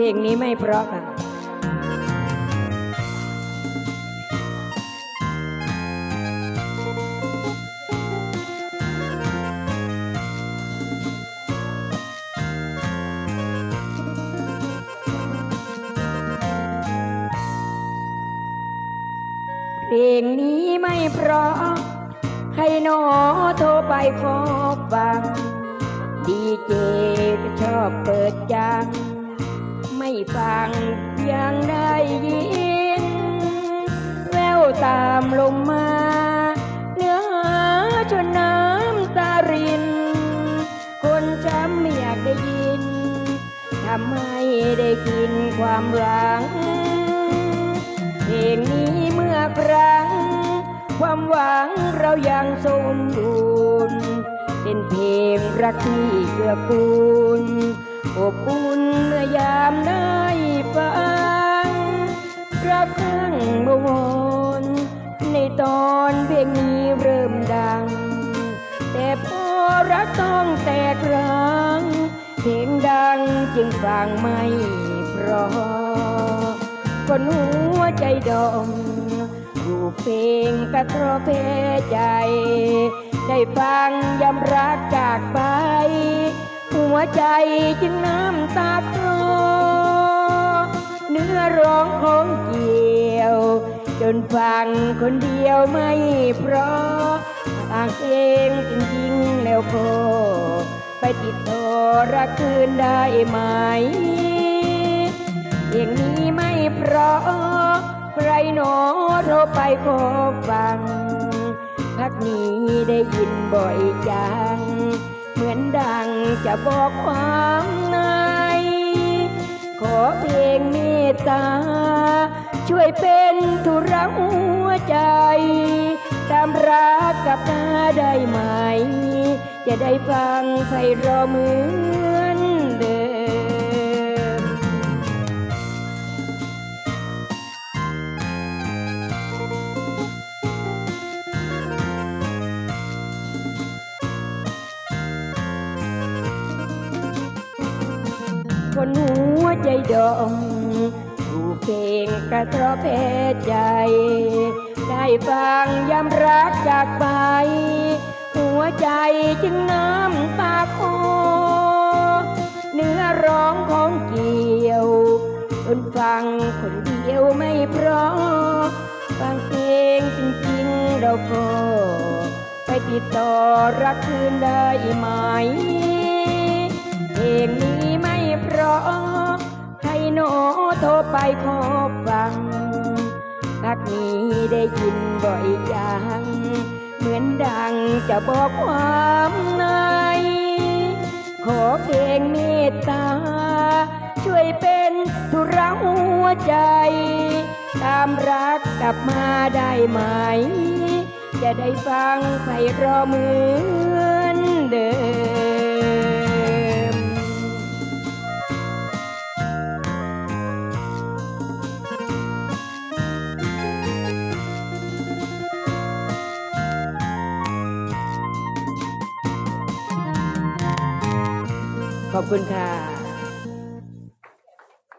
เพลงนี้ไม่เพราะค่ะเพลงนี้ไม่เพราะ ให้นอโทรไปขอฟัง ดีเจก็ชอบเปิดจัง ฟังยังได้ยิน แววตามลมมา เนื้อหาจนน้ำตาริน คนจำไม่อยากได้ยินทำให้ได้กินความหวังเพลงนี้เมื่อครั้ง ความหวังเรายังสมบูรณ์เป็นเพลงรักที่เกื้อกูล อบอุ่นเมื่อยามได้ฟังรักครั้งบวรในตอนเพลงนี้เริ่มดัง แต่พอรักต้องแตกรังเพลงดังจึงฟังไม่เพราะคนหัวใจดมรูปเพลงกระทรเพใจ ได้ฟังยำรักจากไป หัวใจจึงน้ำตาคลอเนื้อร้องของเกี่ยว จนฟังคนเดียวไม่เพราะทางเพลงจริงๆแล้วก็ไปติดต่อรักคืนได้ไหมเพลงนี้ไม่เพราะใครหนอโทรไปขอฟังพักนี้ได้ยินบ่อยจัง เหมือนดังจะบอกความใน ขอเพลงเมตตา ช่วยเป็นธุระหัวใจ ตามรักกับตาได้ไหม จะได้ฟังไพเราะเหมือน คนหัวใจดมถูกเพลงกระทบเพใจ ได้ฟังยำรักจากไป หัวใจจึงน้ำตาคอเนื้อร้องของเกี่ยวจนฟังคนเดียวไม่เพราะฟังเพลงจริงๆเราก็ไปติดต่อรักคืนได้ไหม โทรไปขอฟังพักนี้ได้ยินบ่อยจัง เหมือนดังจะบอกความในขอเพลงเมตตา ช่วยเป็นธุระหัวใจ ตามรักกลับมาได้ไหม จะได้ฟังไพเราะเมือ ขอบคุณค่ะ